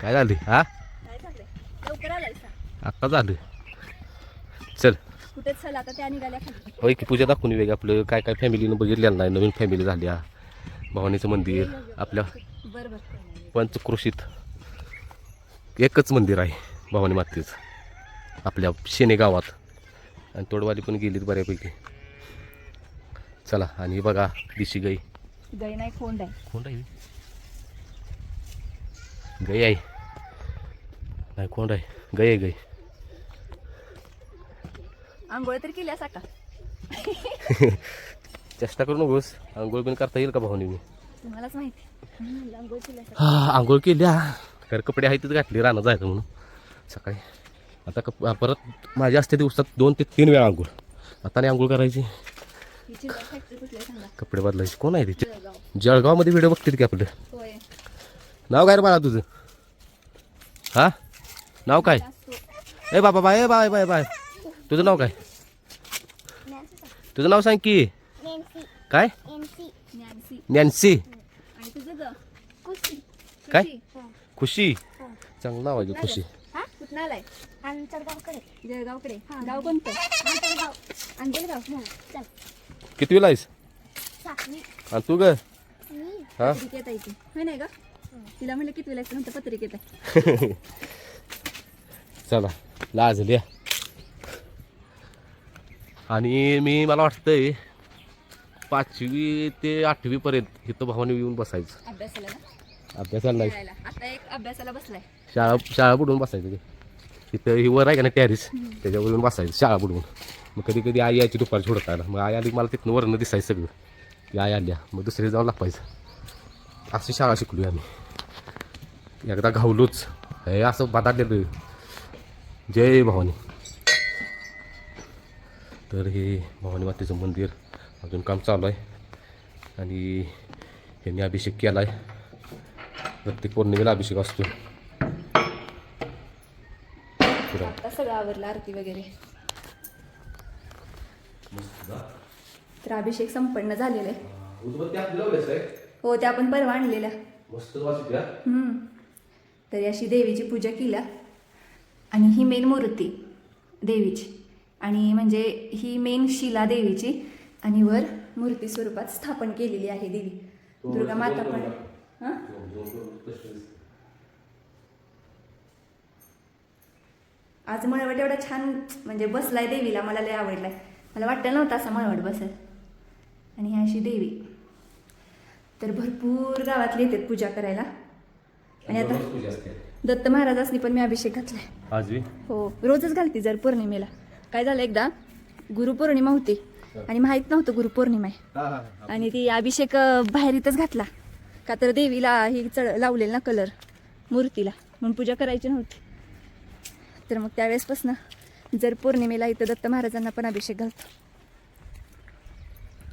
काय झाली हा? काय चाललंय लवकर आलायसा आता झालं चल. कुठेच चला आता त्या निघाल्या खाली. होय की पूजा दाखवून वेग आपलं काय काय फॅमिलीनं बघितलेलं नाही नवीन फॅमिली झाल्या. भवानीचं मंदिर आपल्या बरं बरं. पंचक्रोशीत एकच मंदिर आहे भवानी मातेचं. आपल्या शेने गावात. आणि तोडवाली पण गेलीत बऱ्यापैकी. चला आणि बघा दिशी गाई. गाई नाही खोंड आहे. कोण आहे? गाई आहे नाही कोण आहे गाई गाई आंघोळ तर केल्या साका चेष्टा करू नकोस. आंघोळ पण करता येईल का भावनी मी तुम्हालाच माहिती. आंघोळ केल्या हा आंघोळ केल्या. खरं कपडे आहेत घातली रानं जायचं म्हणून. सकाळी. आता कप परत माझ्या असते दिवसात दोन ते तीन वेळा आंघोळ. आता नाही आंघोळ करायची. कपडे बदलायचे. कोण आहे ते जळगाव जळगावमध्ये व्हिडिओ बघतील की आपलं. नाव काय रे बाळा तुझं? हा? नाव काय? ए बाबा बाय बाय बाय बाय. तुझं नाव काय? तुझं नाव सांग की. काय? नॅन्सी काय? खुशी. चांगलं नाव आहे खुशी. किती कुठं आहेस? आणि तू ग? हा? तिला म्हणलं किती वेळा म्हणतं पत्रिकेत आहे. चला लाजल्या आणि मी मला वाटतंय पाचवी ते आठवी पर्यंत इथं भावाने येऊन बसायचं. अभ्यासाला ना अभ्यासाला नाही. खेळायला. आता एक अभ्यासाला बसलाय. शाळा शाळा बुडवून बसायचं ते. तिथं ही वर आहे का ना टॅरिस त्याच्यावरून बसायचं शाळा बुडवून. मग कधी कधी आई यायची दुपारी सोडतायला मग आई आली की मला तिथनं वरनं दिसायचं सगळं. आई आल्या मग दुसरी जाऊन लापायचं. अशी शाळा शिकलो आम्ही. एकदा घावलोच. हे असं बदाडलेलं जय भवानी. तर हे भवानी मातेचं मंदिर अजून काम चालू आहे. आणि यांनी अभिषेक केला आहे प्रत्येक पौर्णिमेला अभिषेक असतो. सगळं आवरलं आरती वगैरे. तर अभिषेक संपन्न झालेला आहे. हो त्या आपण परवा आणलेल्या. मस्त वाचत्या हम्म. तर अशी देवीची पूजा केल्या. आणि ही मेन मूर्ती देवीची. आणि म्हणजे ही मेन शिला देवीची. आणि वर मूर्ती स्वरूपात स्थापन केलेली आहे देवी. दुर्गा माता पण हां? आज मळवट एवढा छान म्हणजे बसलाय देवीला मला लय आवडलाय. मला वाटलं नव्हतं असा मळवट बसेल. आणि ही अशी देवी. तर भरपूर गावातले येतात पूजा करायला. आणि आता दत्त महाराजांनी पण मी अभिषेक घातलाय. आजवी हो रोजच घालते जर पौर्णिमेला. काय झालं एकदा गुरुपौर्णिमा होती आणि माहीत नव्हतं गुरुपौर्णिमा आहे. आणि ती अभिषेक बाहेर इथंच घातला. का तर देवीला हे चढ लावलेलं ना कलर मूर्तीला. म्हणून पूजा करायची नव्हती. तर मग त्यावेळेसपासनं जर पौर्णिमेला इथं दत्त महाराजांना पण अभिषेक घालतो.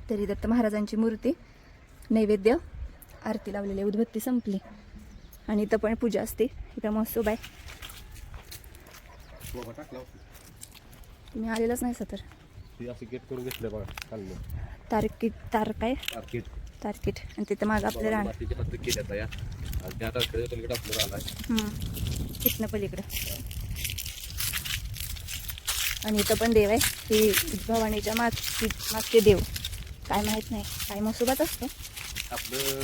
तरी दत्त महाराजांची मूर्ती नैवेद्य आरती लावलेली उदबत्ती संपली. आणि इथं पण पूजा असते. इथं महोत्सव आहे. तुम्ही आलेलंच नाही तर. असं गेट करून घेतलं बघा चाललं तारकीट तारक आहे. तारकीट. आणि तिथं मागं आपलं राहणं या. आणि पलीकडे. इथं पण देव आहे. ही भवानीच्या मागची मागचे देव. काय माहीत नाही. काय मसोबाच असतो. आपलं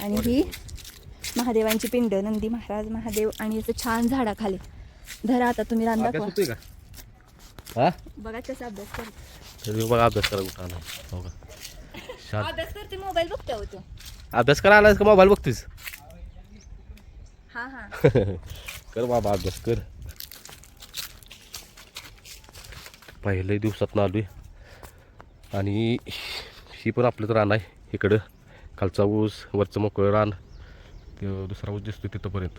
आणि ही महादेवांची पिंड नंदी महाराज महादेव आणि याचं छान झाडाखाली. धरा आता तुम्ही रान दाखवा हा? बघा कसा अभ्यास करतो तर बघा अभ्यास करा कुठं आला हो का? अभ्यास करते मोबाईल बघतो होतो अभ्यास करा आलास का? मोबाईल बघतीस हा हा. कर बाबा अभ्यास कर. पहिल्या दिवसात आलोय. आणि ही पण आपलंच रान आहे इकडं. खालचा ऊस वरचं मोकळं रान दुसरा ऊस दिसतो तिथंपर्यंत.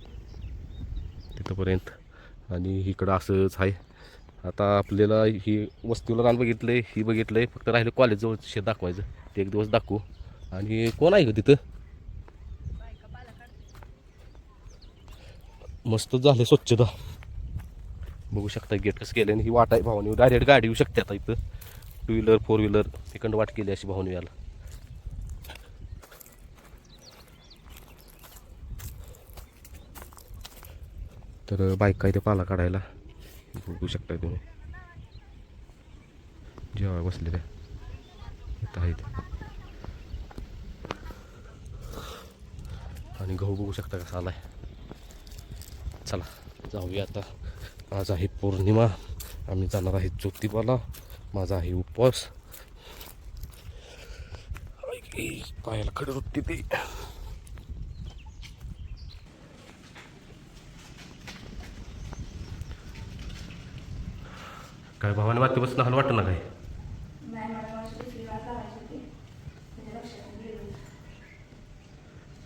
तिथंपर्यंत. आणि इकडं असंच आहे. आता आपल्याला ही वस्तीला रान बघितलं आहे ही बघितलं आहे फक्त राहिलं कॉलेजजवळ शेत दाखवायचं. ते एक दिवस दाखवू. आणि कोण आहे का तिथं? मस्त झाले स्वच्छता. बघू शकता गेट कसं केलं आणि ही वाट आहे भावनी. डायरेक्ट गाडी येऊ शकते आता इथं. Two wheeler four wheeler second वाट केली अशी भावानी याला. तर बाईक काय ते पाला काढायला. बघू शकता तुम्ही. जेव्हा बसलेल्या इथं आहेत. आणि गहू बघू शकता कसा आलाय. चला जाऊया आता. आज आहे पौर्णिमा. आम्ही जाणार आहे ज्योतिबाला. माझा आहे उपवास. पायाला खडं होती ती. काय भावाने वाटते बसणं हल वाटतं ना काय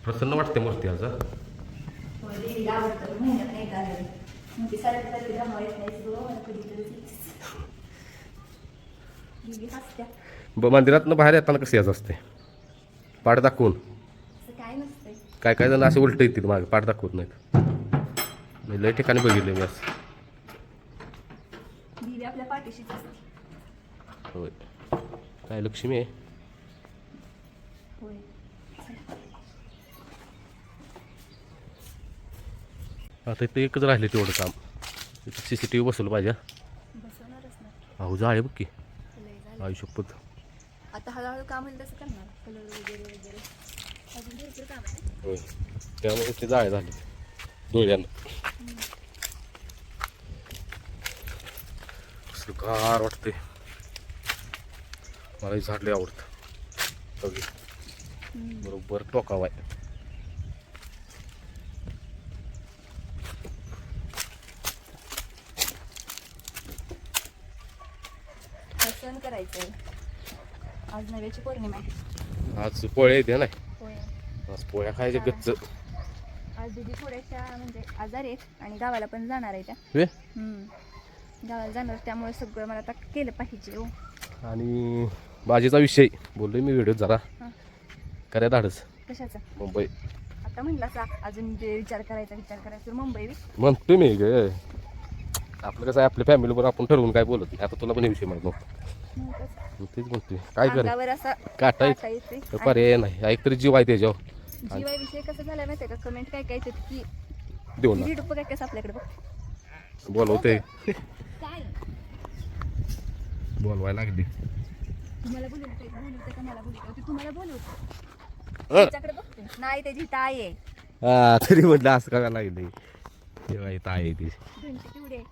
प्रसन्न वाटते मूर्ती आज? देवीला आवडतं महिन्यात नाही का मग ती सारखी सारखी जमा येत नाही सगळं मला कधीतरी. देवी हसत्या. ब मंदिरातनं बाहेर येताना कसं यायचं असते पाठ दाखवून. काय काय जण असे उलट येतील मागे पाठ दाखवत नाहीत. मी लय ठिकाणी बघितले मी असं आपल्या पाठीशीच असते होय. काय लक्ष्मी आहे? होय. आता इथं एकच राहिले तेवढं काम. इथं सी सी टी व्ही बसवलं पाहिजे बसवणारच ना अहो जाळे बघ की. आयुष्यपत आता हळूहळू काम होईल तसं करणार. कलर वगैरे वगैरे. अजून भरपूर काम आहे. होय. त्यामुळे ते जाळे झाले. डोळ्यानं. गार वाटते मला हे झाड लय आवडतं. हम्म. बरोबर टोकावा आहे. सण आज नव्याची पौर्णिमा आहे. आज पोळ्या येते नाही? आज पोळ्या खायच्या गच्च. आज दिदी थोड्याशा म्हणजे आजार आहेत आणि गावाला पण जाणार आहे त्या. गावाला जाणार त्यामुळे सगळं मला आता केलं पाहिजे हो. आणि भाजीचा विषय बोललोय मी व्हिडिओ जरा. हा. धाडस. कशाचा? मुंबई. आता म्हणला अजून जे विचार करायचा विचार करायचा तर मुंबई बी. म्हणतोय मी ग. आपलं कसं आहे आपल्या फॅमिलीवर आपण ठरवून काय बोलत नाही. आता तुला पण हे विषय माहीत नव्हतं. मग कसं? मग तेच म्हणतोय काय कर? अंगावर असा काटा काटा येते तर पर्याय नाही. ऐक तरी जीव आहे त्याच्यावर. जीवाविषयी कसं झालं का? कमेंट काय काय येतात की देऊ ना. व्हिडिओ काय कसं आपल्याकडे बघ. बोलवते बोलवायला लागली. तुम्हाला बोलवते बोलवते का? मला बोलवते तुम्हाला बोलवते अ. त्याच्याकडे बघते. नाही त्याची ताई आहे. हा तरी म्हटलं असं काय लागली. तेव्हा इथं आहे ती. तेवढी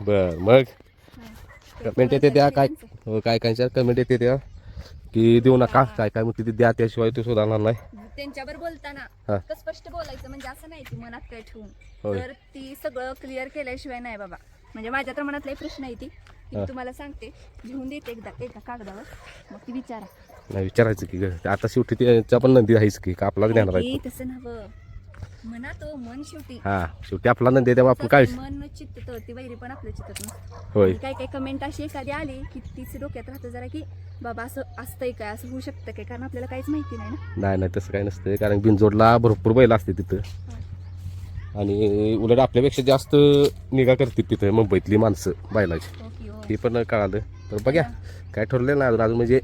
बर मग? हा. कमेंट येते त्या काय? हो, काय कायच्या कमेंट येते त्या. की देऊ नका काय काय मग तिथे द्या त्याशिवाय तो सुधारणार नाही. त्यांच्यावर बोलताना स्पष्ट बोलायचं म्हणजे असं नाही की मनात काय ठेवून. तर ती सगळं क्लिअर केल्याशिवाय नाही बाबा. म्हणजे माझ्या तर मनातला प्रश्न आहे ती. ती. मी तुम्हाला सांगते. लिहून देते एकदा एका कागदावर. मग ती विचारा. नाही विचारायचं की ग. आता शेवटी त्याच्या पण नंदी आहेच की का आपलाच आहे? की तसं नव्हं मनात हो, मन शेवटी. हा शेवटी आपला नंदी आहे तेव्हा आपण काय? मन चित्त ती वैरी पण आपलं चित्तत नसतं होय. आणि काय काय कमेंट अशी एखादी आली की तीच डोक्यात राहतं जरा की बाबा असं असतंय काय असं होऊ शकतं काय? कारण आपल्याला काहीच माहिती नाही ना. नाही नाही तसं काही नसतं कारण बिनजोडला भरपूर बैल असते तिथं. आणि उलट आपल्यापेक्षा जास्त निगा करते तिथं मुंबईतली माणसं हो ते पण कळालं. तर बघ्या काय ठरलेलं नाही अजून. अजून म्हणजे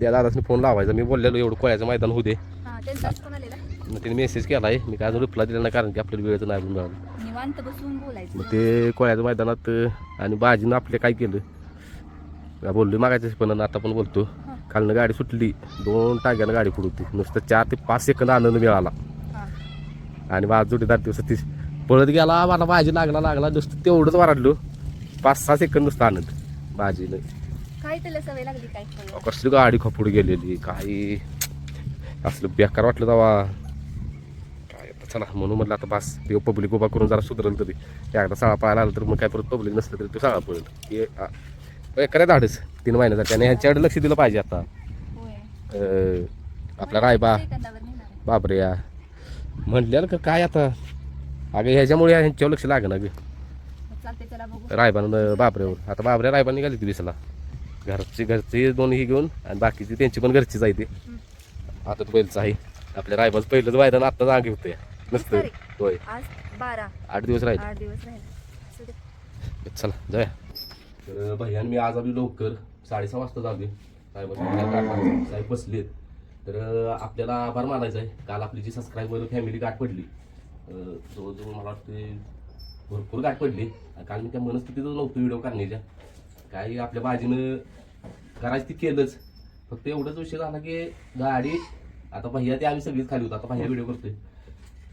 त्या दादासनी फोन लावायचा. मी बोललेलो एवढं कोळ्याचं मैदान होऊ दे. मग तिने मेसेज केला आहे. मी काय अजून रिप्लाय दिला नाही कारण की आपल्याला वेळचं नाही अजून मिळालं. मग ते कोळ्याच्या मैदानात आणि बाजीनं आपले काय केलं? बोललो मागायचं पण आता पण बोलतो. खालनं गाडी सुटली. दोन टाक्यानं गाडी पुढे नुसतं चार ते पाच सेकंद आनंद मिळाला. आणि माझा जोडीदार दिवस ती. पळत गेला मला भाजी लागला लागला नुसतं तेवढंच वराडलो. पाच सहा सेकंद नुसतं आनंद भाजीनं. काय त्याला सवय लागली काय? कळलं? कसली गाडी खपुड गेलेली काही. असलं बेकार वाटलं तेव्हा. काय चला म्हणून म्हटलं आता बस ते पब्लिक उभा करून जरा सुधरल तरी. एकदा साळा पाहायला आलं तर मग काय परत पब्लिक नसलं तरी तो साळा पडेल. हे आ, बेकार धाडच तीन महिन्याचा त्याने ह्यांच्याकडे लक्ष दिलं पाहिजे आता. आपला रायबा. सेकंदावर म्हटल्यानं का काय आता? अगं ह्याच्यामुळे ह्यांच्यावर लक्ष लागेना ग. मग चालते त्याला बघू. रायबान बाबऱ्यावर आता बाबऱ्या रायबान निघाली ती दिसला घरची घरची दोन्ही घेऊन आणि बाकीची त्यांची पण घरचीच आहे ती. आता बैलचं आहे. आपल्या रायबाचं पहिलंच मैदान आत्ताच आगे होते नसतं? होय. आज बारा. आठ दिवस राहिले. आठ दिवस राहिले. असू दे. चला जाऊया. तर भैयान मी आज आलो लवकर. साडेसहा वाजता जाऊ साहेब साहेब बसलेत. तर आपल्याला आभार मानायचा आहे. काल आपली जी सबस्क्राईबर फॅमिली गाठ पडली जवळजवळ मला वाटते भरपूर गाठ पडली. कारण मी त्या मनस्थितीतच नव्हतो व्हिडिओ करण्याच्या काही आपल्या बाजीनं करायचं ते केलंच. फक्त एवढंच विषय झाला की गाडी आता भैया ते आम्ही सगळीच खाली होतो. आता भैया व्हिडिओ करतोय.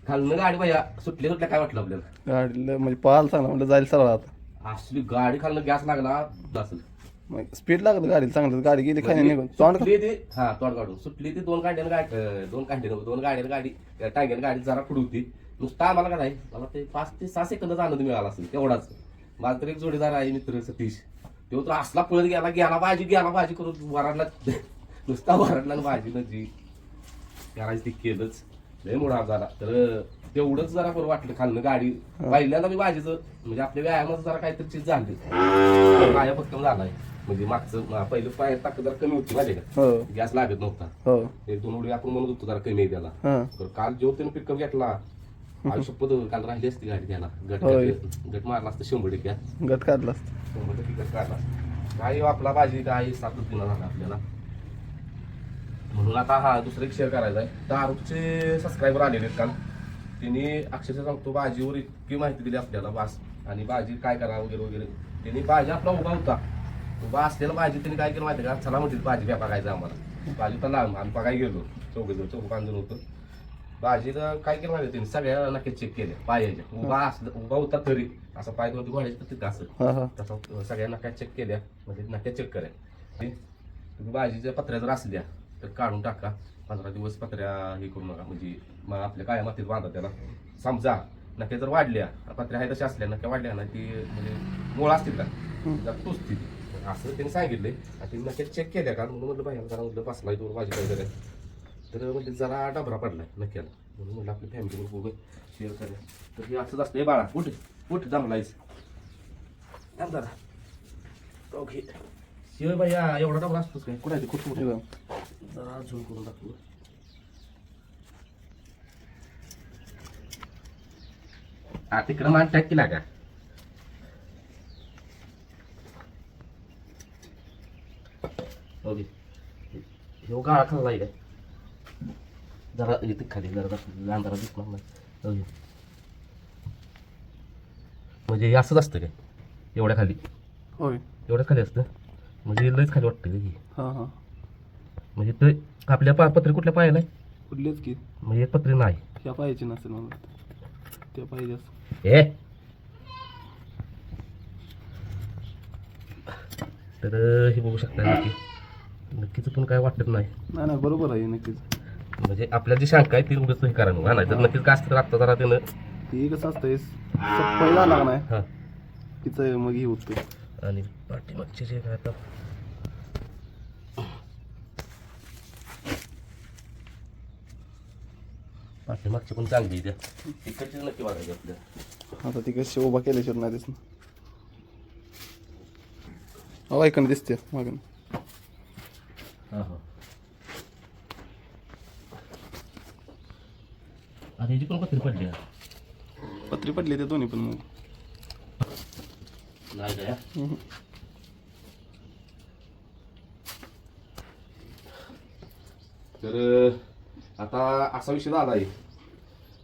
खालनं गाडी भैया सुटल्या सुटल्या काय वाटलं आपल्याला? गाडीला म्हणजे पाहायला चांगला म्हणलं जायला सरळ आता. असली गाडी खालनं गॅस लागला असेल मग स्पीड लागलं गाडीला चांगलं गाडी गेली खाली निघून. तोंड सुटली ते हा तोंड काढून. सुटली ती दोन कांड्यानं गाडी अं, दोन कांड्यानं दोन गाड्यानं गाडी टांग्यानं गाडी जरा पुढे होती. नुसतं आम्हाला काय मला ते पाच ते सहा सेकंदाचा आनंद मिळाला असेल तेवढाच. माझा तर एक जोडीदार आहे मित्र सतीश. तो तर असला पळत गेला गेला भाजी गेला भाजी करून वराडला. नुसता वराडला आणि भाजीनं जी करायचं ते केलंच. लय मोठा झाला. तर तेवढंच जरा बरं वाटलं खालनं गाडी. पहिल्यांदा मी भाजीचं म्हणजे आपल्या व्यायामाचं जरा काहीतरी चीज झाली. पाया भक्कम झालाय. म्हणजे मागचं पहिलं पाय ताकद जरा कमी होती माझ्या का? हो. गॅस लागत नव्हता. हो. एक दोन उडी आपण म्हणत होतो जरा कमी आहे त्याला. हां. तर काल जेव्हा त्यानं पिकअप घेतला आयुष्यपत काल राहिली असती गाडी त्याला. गट होय. गट मारला असतं शंभर टक्के. गट काढला शंभर टक्के गट काढला काही आपला भाजी काय सातच दिना झाला आपल्याला. म्हणून आता हा दुसरा एक शेअर करायचा आहे. दारूचे सबस्क्रायबर आलेले आहेत काल. त्यांनी अक्षरशः सांगतो भाजीवर इतकी माहिती दिली आपल्याला बास. आणि भाजी काय करा वगैरे वगैरे. त्यांनी भाजी आपला उभा होता. उभा असलेला भाजी त्यांनी काय केलं माहिती का? चला म्हणते भाजी व्या बघायचं आम्हाला. भाजी तर लांब आम्ही बघायला गेलो. चौघ जण चौघ पाच जण होतं. भाजीला काय केलं माहिती त्यांनी सगळ्या नक्की चेक केले. पायाच्या. उभा असलं उभा होता तरी. असं पाय दोन घोड्याचं तर तिथं असं. तसं सगळ्या नक्या चेक केल्या. म्हणजे नक्या चेक करा तुम्ही भाजीच्या पत्र्या जर असल्या तर काढून टाका. पंधरा दिवस पत्र्या हे करू नका. म्हणजे मग आपल्या काय मातीत बांधा त्याला. समजा नक्या जर वाढल्या पत्र्या आहे तशा असल्या नक्या वाढल्या ना ती म्हणजे मुळ असतील का? टोचतील असं त्यांनी सांगितले आणि त्यांनी नक्की चेक केल्या का? म्हणून म्हटलं बाहेर जरा म्हटलं बसला तो भाजी काय करायला तर म्हणजे जरा डबरा पडला नक्की नक्याला. म्हणून म्हटलं आपल्या फॅमिली बघून शेअर करूया तर हे असंच असतं बाळा कुठे कुठे जमलायच थांब जरा. ओके शिवाय भैया एवढा डबरा असतोच काय? कुठे आहे ते? खूप मोठे जरा झूम करून टाकू हा तिकडं मान टॅक केला का? ओके. ह्यो गाळा खाल्लाय काय जरा इथे खाली जरा अंधारात दिसणार नाही ओके. म्हणजे हे असंच असतं काय? एवढ्या खाली? होय. एवढ्या खाली असतं? म्हणजे लयच खाली वाटतं का की हां हां. म्हणजे ते आपल्या पा पत्रे कुठल्या पायाला आहे? कुठलेच की. म्हणजे एक पत्रे नाही. ह्या पाहिजे नसेल मला वाटतं. त्या पाहिजे असं. ए! तर हे बघू शकता नक्की नक्कीच पण काय वाटत नाही. नाही नाही बरोबर आहे नक्कीच. म्हणजे आपल्याला जी शंका आहे ती उगाच हे करा ना नाही तर नक्कीच काय असतं तर आत्ता जरा त्यानं हे कसं असतं हे पहिला आला नाही. हां. तिचं मग हे होतं. आणि पाठीमागचे जे काय आता. पाठीमागचे पण चांगली आहे त्या. तिकडचे नक्की बघायचे आपल्या. आता ती कशी उभा केल्याशिवाय नाही दिसणार. हो ऐकणं दिसते मागून आता याची पण पत्री पडली आहे. पत्री पडली ते दोन्ही पण मग. नाही. तर आता असा विषय झाला आहे.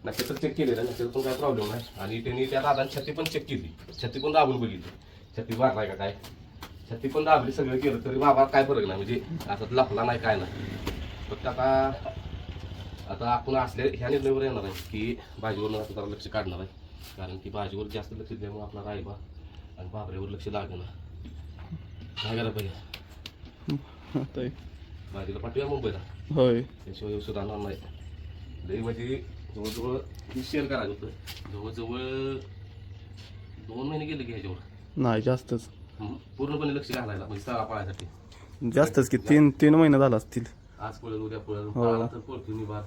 नक्षत्र चेक केलेलं नक्षत्र पण काय प्रॉब्लेम नाही. आणि त्यांनी त्या दादांनी छत्री पण चेक केली. छत्री पण दाबून बघितली. छत्री मारलाय का काय? छत्री पण दाबली सगळं केलं तरी बाबा काय फरक नाही म्हणजे असं लपला नाही काय नाही. फक्त आता आता आपण असल्या ह्या निर्णयावर येणार आहे की भाजीवर आता जरा लक्ष काढणार आहे. कारण की भाजीवर जास्त लक्ष दिल्यामुळे आपला रायबा आणि बाबऱ्यावर लक्ष लागणार काय करायला पाहिजे. भाजीला पाठवूया मुंबईला. होय. त्याशिवाय राहणार नाही. लई म्हणजे जवळजवळ मी शेअर करायचं होतं. जवळजवळ दोन महिने गेले की ह्याच्यावर. नाही जास्तच. पूर्णपणे लक्ष घालायला म्हणजे सळा पाळायसाठी. जास्तच की तीन तीन महिने झाला असतील. आज पळत उद्या पळत हो. पळाला तर पळतो निभार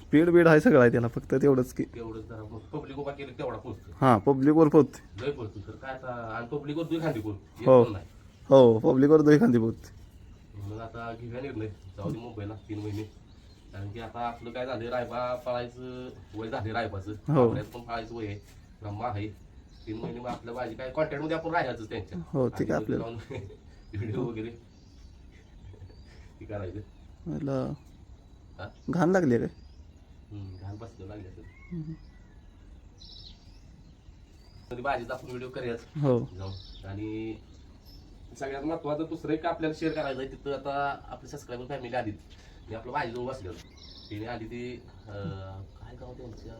स्पीड बीड आहे सगळं आहे त्याला फक्त तेवढंच की. तेवढंच जरा पब्लिक उभा केलं तेवढा पळतो हां पब्लिकवर पोहोचते लय पळतो तर काय आता आणि पब्लिकवर दुई खांदी कोण एक हो. पण नाही. हो पब्लिकवर दोन पोहोचते म्हणून आता घेऊया निर्णय. जाऊ दे मुंबईला तीन महिने. कारण की आता आपलं काय झालं रायबा पळायचं वय झाले रायबाचं. हो. आपल्यात पण पळायचं वय आहे. ब्रह्मा आहे. तीन महिने मग आपल्या भाजी काय कॉन्टॅक्टमध्ये आपण राहायचं त्यांच्या. हो, ते काय आपल्याला. व्हिडिओ वगैरे. करायचं. मला हा? घाण लागली हम्म, घाण बसलं लागले कधी भाजीचा आपण व्हिडिओ करूयाच हो. जाऊन. आणि सगळ्यात महत्वाचं दुसरं एक आपल्याला शेअर करायचं आहे तिथं आता आपले सबस्क्रायबर फॅमिली आलीत. मी आपलं भाजी बसले तिने आली ती अं, काय गाव त्यांच्या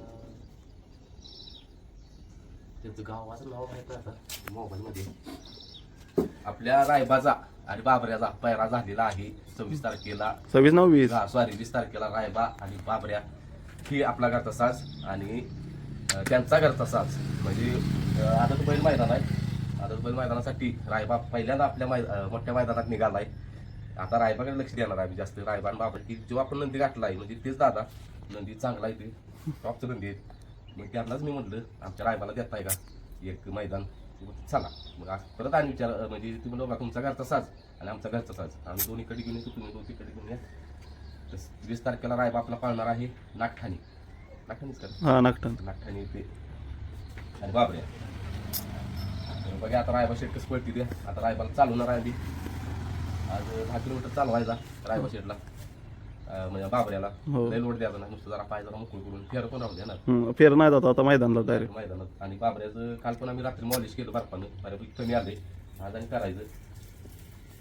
त्यांचं गावाचं नाव माहीत नाही आता. मोबाईलमध्ये. आपल्या रायबाचा आणि बाबऱ्याचा पैरा झालेला आहे सव्वीस तारखेला. सव्वीस नऊ वीस. सॉरी वीस तारखेला रायबा आणि बाबऱ्या ही आपला घरचा साज आणि त्यांचा घरचा साज म्हणजे आदत बैल मैदान आहे. आदत बैल मैदानासाठी रायबा पहिल्यांदा आपल्या मै मोठ्या मैदानात निघालाय. आता रायबाकडे लक्ष देणार आहे आम्ही जास्त. रायबा आणि बाबा की जेव्हा आपण नंदी गाठला आहे म्हणजे तेच दादा. नंदी चांगला आहे ते. टॉपचं नंदी आहेत मग त्यांनाच मी म्हटलं आमच्या रायबाला देताय का? एक मैदान. चला. मग परत आणि विचार म्हणजे तुम्ही लोक तुमचा घरचा साज आणि आमचा घरचा साज. आम्ही दोन्हीकडे घेऊन येतो तुम्ही दोन्हीकडे घेऊन या. तर वीस तारखेला रायबा आपला पाळणार आहे नागठाणी. नागठाणीच का? नागटन नागठाणी. ते आणि बाबऱ्या तर बघा आता रायबा शेट कसं पळती ते. आता रायबाला चालवणार आहे आज दहा किलोमीटर चालवायचा रायबा शेटला. म्हणजे बाबऱ्याला हो. लय द्यायचा नाही नुसतं जरा पाय जरा मोकळी करून फेर पण राहू ना. फेर नाही जातो आता मैदानला डायरेक्ट मैदानात. आणि बाबऱ्याचं काल पण आम्ही रात्री मॉलिश केलं बर्फानं. बऱ्यापैकी कमी आले आज आणि करायचं.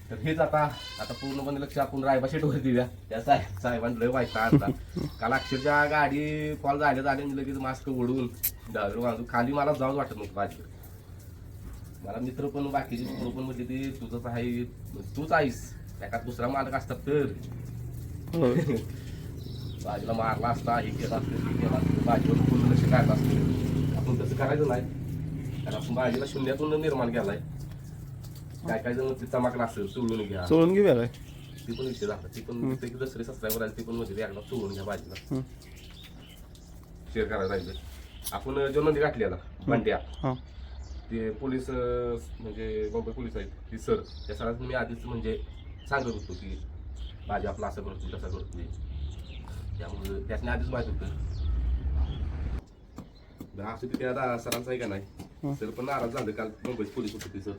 तर हेच आता आता पूर्णपणे लक्ष आपण रायबा शेटवर देऊया त्या साहेब साहेबांनी लय व्हायचा आता काल अक्षरशः गाडी कॉल झाले झाले आणि लगेच मास्क ओढून डायरेक्ट बाजू खाली मला जाऊच वाटत नव्हतं माझ्याकडे. मला मित्र पण बाकीचे मित्र पण म्हणजे ते तुझंच आहे तूच आहेस. एखाद दुसरा मालक असतात तर. बाजूला मारला असता हे केलं असतं हे केलं असतं बाजूला पूर्ण लक्ष काढलं असतं? आपण तसं करायचं नाही. कारण आपण बाजूला शून्यातून निर्माण केलाय. काय काय जण ते चमकला असेल सोडून घ्या. सोडून घेऊया ती पण विषय झाला ती पण ते दुसरे सबस्क्रायबर आले ते पण म्हणजे एकदा सोडून घ्या बाजूला हं. शेअर करायला राहिलं आपण जो नंदी गाठली आता बंट्या. हा. ते पोलीस म्हणजे बॉम्बे पोलीस आहेत ती सर. त्या सरांनी मी आधीच म्हणजे सांगत होतो की माझे आपला असं करतो तसं करतो त्यामुळे त्याने आधीच माहीत होतं. असं तिथे आता सरांचं आहे का. नाही? सर पण नाराज झालं काल मुंबईत पोलीस होते सर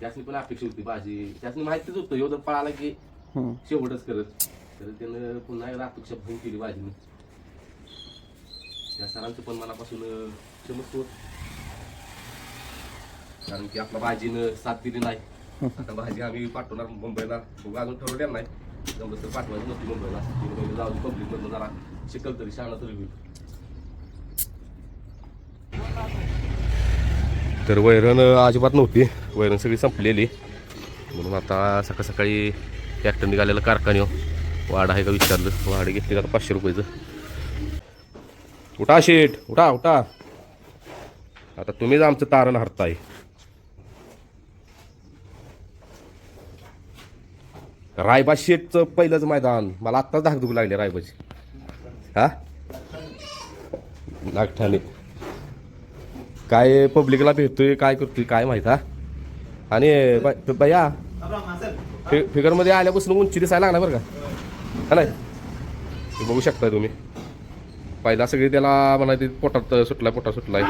त्यासनी पण अपेक्षा होती भाजी. त्यासनी माहितीच होतं एवढं पळाला की. शेवटच करत. तर त्यानं पुन्हा एकदा अपेक्षा भूम केली भाजीने. त्या सरांचं पण मनापासून क्षमस्व. कारण की आपल्या भाजीनं साथ दिली नाही. आता भाजी आम्ही पाठवणार मुंबईला. अजून ठरवल्या नाही. जमलं तर पाठवायचं नसती मुंबईला. मुंबईला महिने पब्लिक जरा. शिकल तरी शाळा तरी होईल. तर वैरण अजिबात नव्हती. वैरण सगळी संपलेली. म्हणून आता सकाळ सकाळी ट्रॅक्टर निघालेलं कारखान्यावर. वाढ आहे का विचारलं. वाढ घेतली का आता पाचशे रुपयाचं. उठा शेठ. उठा उठा. आता तुम्हीच आमचं तारण हरताय. रायबा शेटचं पहिलंच मैदान. मला आत्ताच धाकधूक लागले रायबाची. हा? नागठाणे. काय पब्लिकला भेटतोय काय करतोय काय माहीत हा? आणि ब- बया फि फिगरमध्ये आल्यापासून उंची दिसायला लागणार बरं का? हा नाही? बघू शकता तुम्ही. पहिला सगळी त्याला म्हणायचे पोटात सुटलाय पोटात सुटलाय.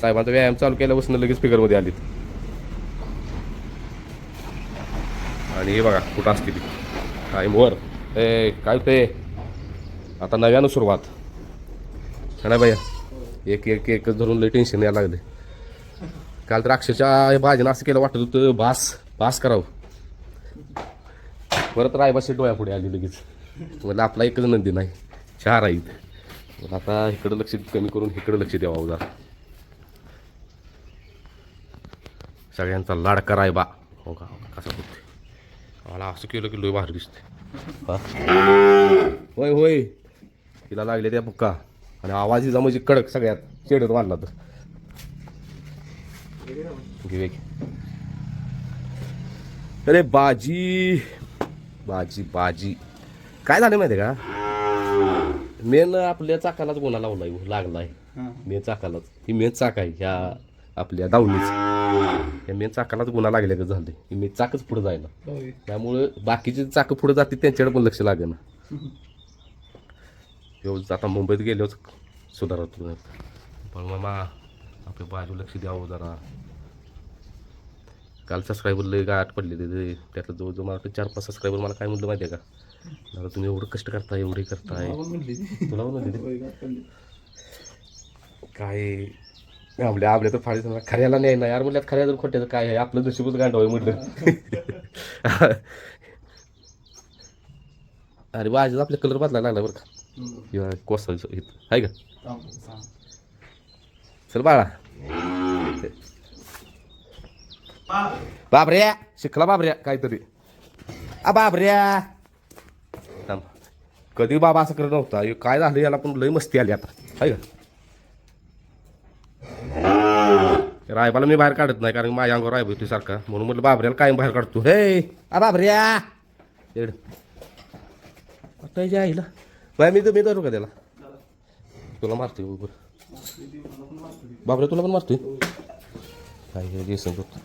साहेबांचा व्यायाम चालू केल्यापासून लगेच फिगरमध्ये आलीत. आणि हे बघा कुठं असते ती. टाईमवर ए काय ते? आता नव्यानं सुरुवात. है ना भैया? एक एक एक धरून लई टेन्शन यायला लागले काल तर अक्षरशः भाजीनं असं केलं वाटत होतं भास भास करावं. परत रायबाशी डोळ्यापुढे आली लगेच. म्हणजे आपला एकच नंदी नाही चार आहेत. आता इकडं लक्ष कमी करून इकडं लक्ष द्यावं जरा. सगळ्यांचा लाडका रायबा. हो का, हो कसा होते मला असं केलं की लोय बाहेर दिसते हा होय होय. तिला लागले त्या बुक्का आणि आवाज हिचा म्हणजे कडक सगळ्यात. चेडत वाढला तर. अरे बाजी. बाजी बाजी. काय झालं माहिती आहे का? मेन आपल्या चाकालाच गुन्हा लावलाय लागलाय. मेन चाकालाच. ही मेन चाक आहे ह्या आपल्या दावणीच. या मेन चाकालाच गुन्हा लागल्या झाले ही मेन चाकच पुढे जायला. त्यामुळं बाकीचे चाक पुढे जाते त्यांच्याकडे पण लक्ष लागेल ना आता मुंबईत गेलोच सुधारत पण मामा आपल्या बाजू लक्ष द्यावं जरा. काल सबस्क्रायबर लय गाठ पडले ते त्यातलं जवळजवळ मला चार पाच सबस्क्रायबर मला काय म्हणलं माहिती आहे का तुम्ही एवढं कष्ट करताय एवढे करताय. तुला म्हणले. का? काय आपल्या आपल्या तर फाडी खऱ्याला नाही. ना यार म्हणल्यात खऱ्या जर खोट्याचं काय आहे? आपलं नशीबच गांडवं म्हटलं अरे वाजत आपल्या कलर बदलायला लागला बरं का. किंवा इथं आहे का? चल बाळा. बाबऱ्या शिकला बाबऱ्या काहीतरी. आ बाबऱ्या. कधी बाबा असं करत नव्हता. काय झालं याला पण लय मस्ती आली आता. आहे का? रायबाला मी बाहेर काढत नाही कारण माझ्या अंगावर रायब होती सारखा. म्हणून म्हटलं बाबऱ्याला कायम बाहेर काढतो. हे! आ बाबऱ्या! एड आता आईला. बाय मी मी धरू का त्याला? तुला मारते बरोबर बाबऱ्या तुला पण मारते काय हे जे समजत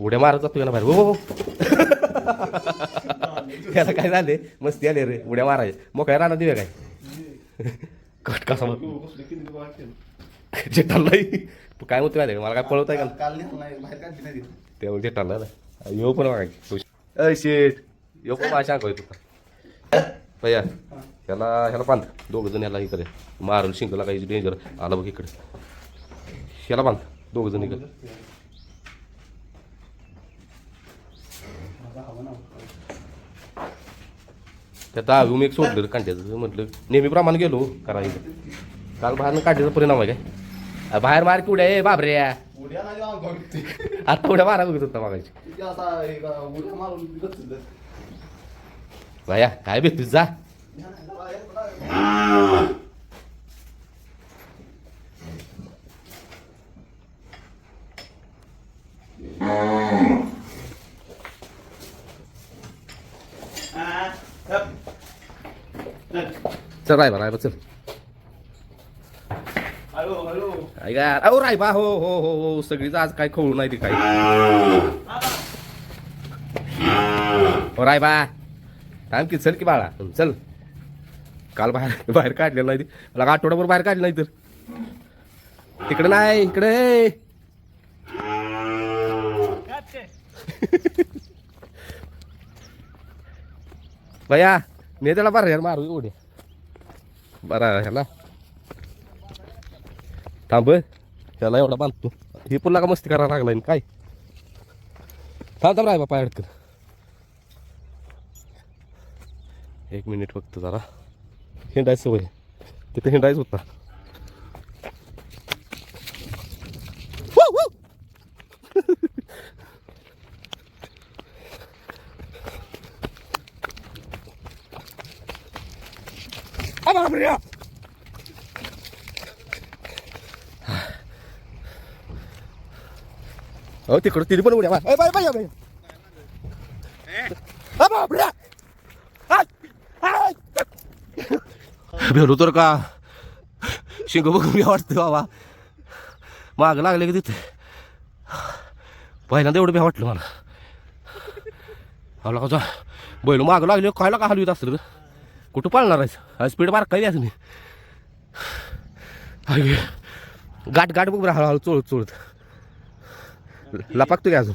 उड्या मारत जातो ना बाहेर? हो याला काय झाले? मस्ती आले रे उड्या मारायचे. मोकळ्या राहणार दिव्या काय? कट कसा नाही काय म्हणतो माहिती? मला काय पळवत आहे का? काल नाही बाहेर काढली नाही त्यामुळे जेटाल ना यो पण बघायची अय शेट यो पण माझ्या येत होता. भैया ह्याला ह्याला बांध. दोघं जण ह्याला इकडे. मारून शिंकला काही डेंजर आला बघ इकडे. ह्याला बांध. दोघं जण इकडे. त्या दहावी मी एक सोडलं कांट्याचं म्हटलं नेहमीप्रमाणे गेलो करायचं काल बाहेरनं काढण्याचा परिणाम आहे काय? बाहेर मार की उड्या ए बाबऱ्या. आता उड्या मारा बघत होता मागायची. भया काय भेटतीस? जा. चल रायबा रायबा चल. ऐका अहो रायबा हो हो हो हो सगळीच आज काय खवळू नाही ती काय हो रायबा थांब की चल की बाळा. चल. काल बाहेर बाहेर काढलेलं नाही ती. मला आठवड्याभर बाहेर काढलं नाही तर? तिकडे नाही इकडे भैया. मी त्याला बरं यार मारू उड्या बरं ह्याला. थांब ह्याला एवढा बांधतो. हे पुन्हा का मस्ती करायला लागलाय न काय? थांब थांब राय बापा अडकन. एक मिनिट फक्त जरा. हिंडायचं सवय. तिथे हिंडायचं होता वू, वू. आ, बापरे! हो तिकडं तिने पण उड्या! भेलो तर का शिंग बघून वाटतं बाबा माग लागले की तिथे पहिल्यांदा एवढं बी वाटलं मला हवला का बैल माग लागले खायला का हलवीत असतं रे कुठं पाळणार आहेस? स्पीड मार काही असं नाही गाठ गाठ बघ बरं हळूहळू चोळत चोळत. लपाकतो की अजून?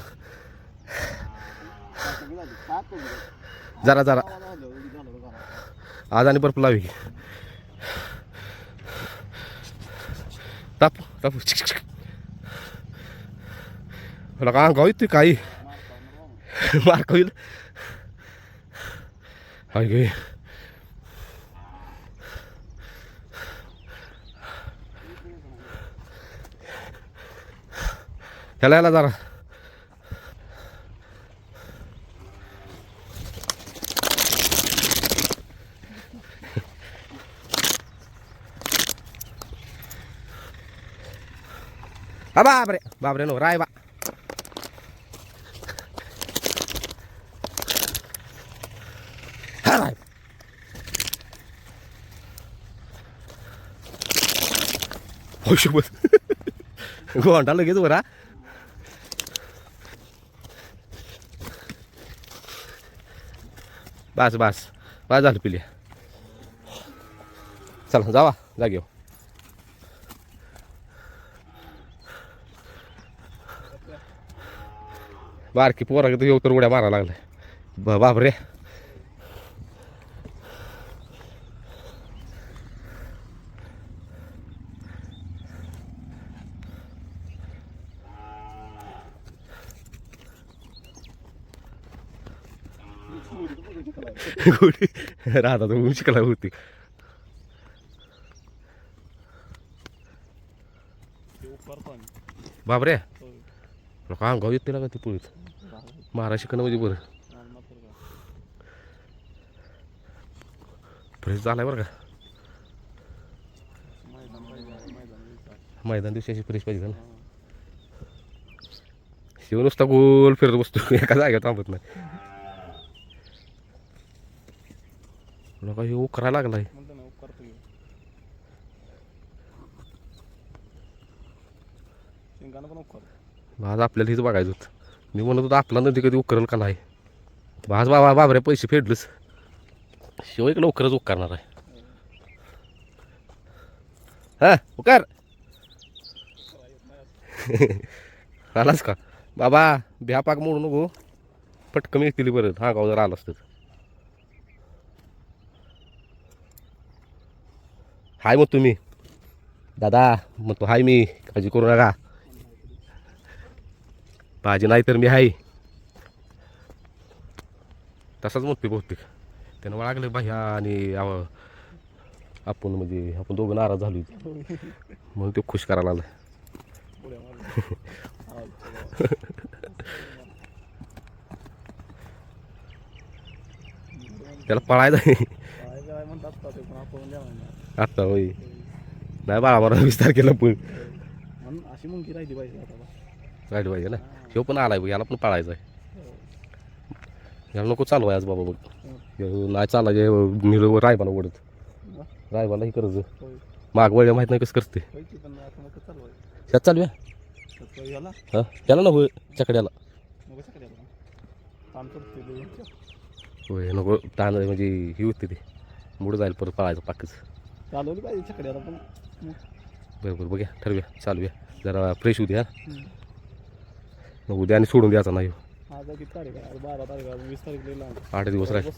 जरा जरा. आज आणि बर्फ लावी. ताप ताप मला का होईल तू काही? मार्क होईल हाय गे ह्याला ह्याला जरा. हा बापरे. बापरे नो राय बा. हा राय हो शपथ गोंडा लगेच बरा बस बस. बस झालं पिल्या चला जावा जागेव हो. बारकी पोरा येऊ तर उड्या मारा लागलाय ब- बापरे गोडी राहता तर म्हणून शिकला होती. ते उकारतो आम्ही बाबरे होय. लोक येते का ती पुळीत. महाराष्ट्र शिकणं म्हणजे बरं? फ्रेश झालाय बरं का? मैदान मैदान दिवशी अशी फ्रेश पाहिजे ना. शिव नुसता गोल फिरत बसतो एका जागेवर थांबत नाही. लोक हे उकरायला लागलाय. आज आपल्याला हेच बघायचं होतं. मी म्हणत होतो आपला नदी कधी उकरल का नाही? आज बाबा बाबरे पैसे फेडलंच शिव एक लवकरच उकारणार आहे. हा उकार. आलास का? बाबा भ्या पाक मोडू नको. पटकन मिळतील बरं. हा गाव जर आलास तर. हाय मग तुम्ही. दादा मग तो हाय मी. काळजी करू नका. भाजी नाही तर मी आहे तसाच म्हणतो बहुतेक. त्यानं वागले बाह्या आणि आपण म्हणजे आपण दोघं नाराज झालो म्हणून तो खुश करायला आला. त्याला पळायचं आहे काय काय म्हणतात का ते पण आपण द्यावा नाही. आता होय. नाही बाळा बरं वीस तारखेला पण म्हणून अशी मुंगी राहिली पाहिजे आता. गाडी पाहिजे ना. ह्यो पण आलाय बघ याला पण पळायचं आहे याला नको चालू आहे आज बाबा बघ. ह्यो नाही चालायचं निळ रायबाला ओढत. रायबाला ही करज. होय. माग वळल्या माहीत नाही कसं करते. होय की पण आता नको चालू आहे. ह्यात तर याला? हा याला ना होय चकड्याला. होय नको ताण म्हणजे ही होती ती. मुड जाईल परत पळायचं पाकच. चालवली पाहिजे छकड्याला पण. बरं बरं बघ्या ठरवूया चालूया. जरा फ्रेश होऊ द्या. मग उद्या आणि सोडून द्यायचा नाही. आज किती तारीख आहे बारा तारीख वीस तारीख आठ दिवस राहील.